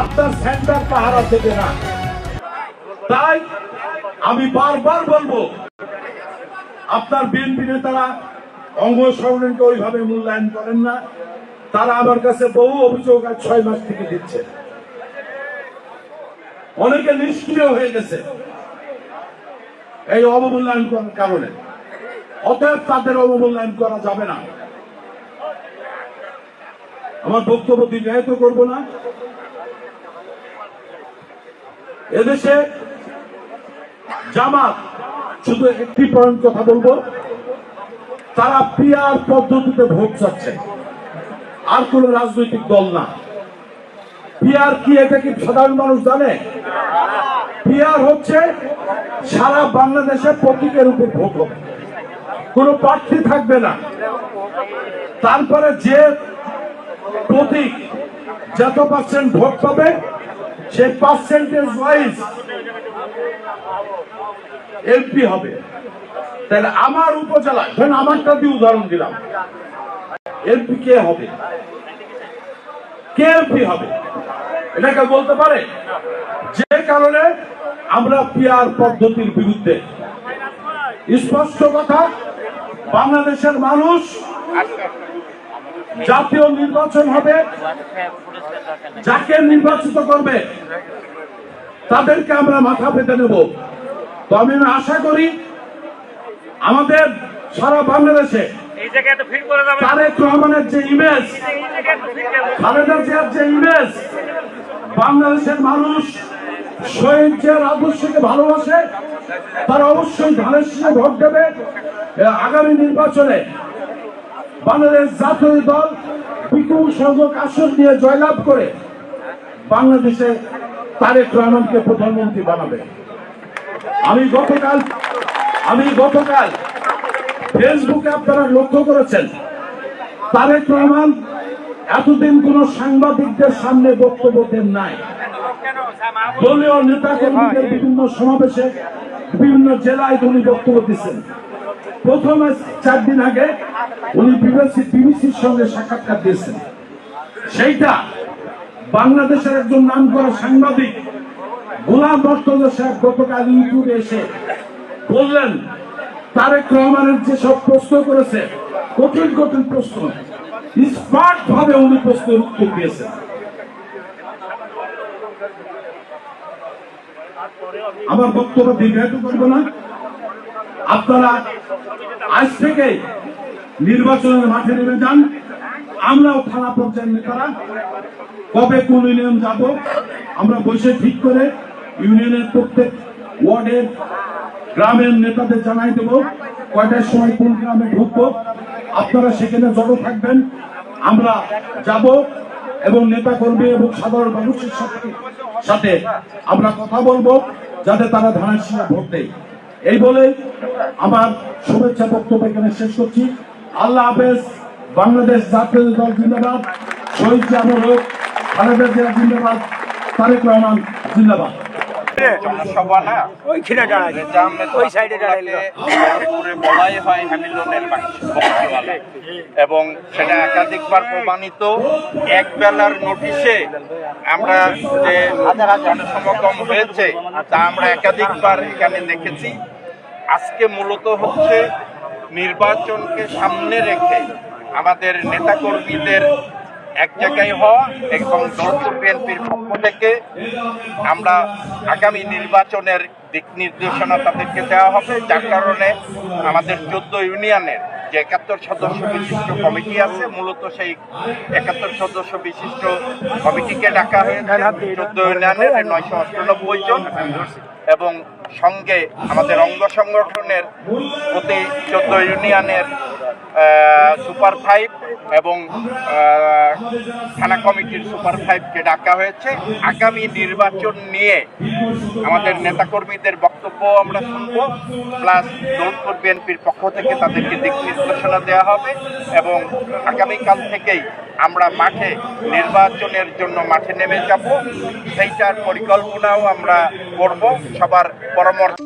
আপনার সেন্টার পাহারা দেবে না। তাই আমি বারবার বলব, আপনার বিএনপি নেতারা অঙ্গ ওইভাবে মূল্যায়ন করেন না। তারা আমার কাছে বহু অভিযোগ আজ ছয় মাস থেকে দিচ্ছে। অনেকে নিষ্ক্রিয় হয়ে গেছে এই অবমূল্যায়ন করার কারণে। অতএব তাদের অবমূল্যায়ন করা যাবে না। আমার বক্তব্য দীর্ঘায়িত করব না। এদেশে জামাত, শুধু একটি পয়েন্ট কথা বলব, তারা পিয়ার পদ্ধতিতে ভোট চাচ্ছে। আর কোন রাজনৈতিক দল না। পিয়ার কি এটা কি সাধারণ মানুষ জানে? পিয়ার হচ্ছে সারা বাংলাদেশে প্রতীকের উপর ভোট হবে। কোন প্রার্থী থাকবে না। তারপরে যে প্রতীক যত পার্সেন্ট ভোট পাবে সেই পার্সেন্টেজ ওয়াইজ এমপি হবে। তাহলে আমার উপজেলায়, ধরেন আমারটা দিয়ে উদাহরণ দিলাম। এমপি কে হবে? কে এমপি হবে? এটাকে বলতে পারে? যে কারণে আমরা পিয়ার পদ্ধতির বিরুদ্ধে। স্পষ্ট কথা, বাংলাদেশের মানুষ জাতীয় নির্বাচন হবে। যাকে নির্বাচিত করবে তাদেরকে আমরা মাথা পেতে নেব। তো আমি আশা করি আমাদের সারা বাংলাদেশে তারেক রহমানের যে ইমেজ খালেদা জিয়ার যে ইমেজ বাংলাদেশের মানুষ শহীদ জিয়ার আদর্শকে ভালোবাসে তারা অবশ্যই ধানের ভোট দেবে। আগামী নির্বাচনে বাংলাদেশ জাতীয় দল বিপুল সংখ্যক আসন নিয়ে জয়লাভ করে বাংলাদেশে তারেক রহমানকে প্রধানমন্ত্রী বানাবে। আমি গতকাল আমি গতকাল ফেসবুকে আপনারা লক্ষ্য করেছেন, তারেক রহমান এতদিন কোন সাংবাদিকদের সামনে বক্তব্য দেন নাই। দলীয় নেতা কর্মীদের বিভিন্ন সমাবেশে বিভিন্ন জেলায় উনি বক্তব্য দিচ্ছেন। প্রথমে চার দিন আগে উনি বিবিসি বিবিসির সঙ্গে সাক্ষাৎকার দিয়েছেন। সেইটা বাংলাদেশের একজন নাম করা সাংবাদিক গোলাম বর্তমান সাহেব গতকাল ইউটিউবে এসে বললেন, তারেক রহমানের যে সব প্রশ্ন করেছে, কঠিন কঠিন প্রশ্ন স্মার্ট ভাবে উনি প্রশ্নের উত্তর দিয়েছেন। আমার বক্তব্য দীর্ঘায়িত করব না। আপনারা আজ থেকে নির্বাচনের মাঠে নেমে যান। আমরাও থানা পর্যায়ের নেতারা। কবে কোন ইউনিয়ন যাব, আমরা বসে ঠিক করে ইউনিয়নের প্রত্যেক ওয়ার্ডের গ্রামের নেতাদের জানাই দেব। কয়টার সময় কোন গ্রামে ঢুকবো, আপনারা সেখানে জড়ো থাকবেন। আমরা যাব এবং নেতা কর্মী এবং সাধারণ মানুষের সাথে সাথে আমরা কথা বলব, যাতে তারা ধানের শিরা ভোট দেয়। এই বলে আমার শুভেচ্ছা বক্তব্য এখানে শেষ করছি। আল্লাহ হাফেজ, বাংলাদেশ জাতীয় দল জিন্দাবাদ। শহীদ জামর খালেদা জিয়া জিন্দাবাদ, তারেক রহমান জিন্দাবাদ। জনসভা না? ওইখানে ওই সাইডে দাঁড়াইলো বলাই হয় এবং সেটা একাধিকবার প্রমাণিত। এক বেলার নোটিশে আমরা যে জনসমাগম হয়েছে তা আমরা একাধিকবার এখানে দেখেছি। আজকে মূলত হচ্ছে নির্বাচনকে সামনে রেখে আমাদের নেতাকর্মীদের এক জায়গায় হওয়া এবং দলপুর বিএনপির পক্ষ থেকে আমরা আগামী নির্বাচনের দিক নির্দেশনা তাদেরকে দেওয়া হবে। যার কারণে আমাদের চোদ্দ ইউনিয়নের যে একাত্তর সদস্য বিশিষ্ট কমিটি আছে, মূলত সেই একাত্তর সদস্য বিশিষ্ট কমিটিকে ডাকা হয়েছে। চোদ্দ ইউনিয়নের নয়শো অষ্টানব্বই জন এবং সঙ্গে আমাদের অঙ্গ সংগঠনের প্রতি চোদ্দ ইউনিয়নের সুপার ফাইভ এবং থানা কমিটির সুপার ফাইভকে ডাকা হয়েছে। আগামী নির্বাচন নিয়ে আমাদের নেতাকর্মীদের বক্তব্য আমরা শুনব। প্লাস দৌলপুর বিএনপির পক্ষ থেকে তাদেরকে দিক নির্দেশনা দেওয়া হবে এবং আগামীকাল থেকেই আমরা মাঠে নির্বাচনের জন্য মাঠে নেমে যাব। সেইটার পরিকল্পনাও আমরা করব। সবার পরামর্শ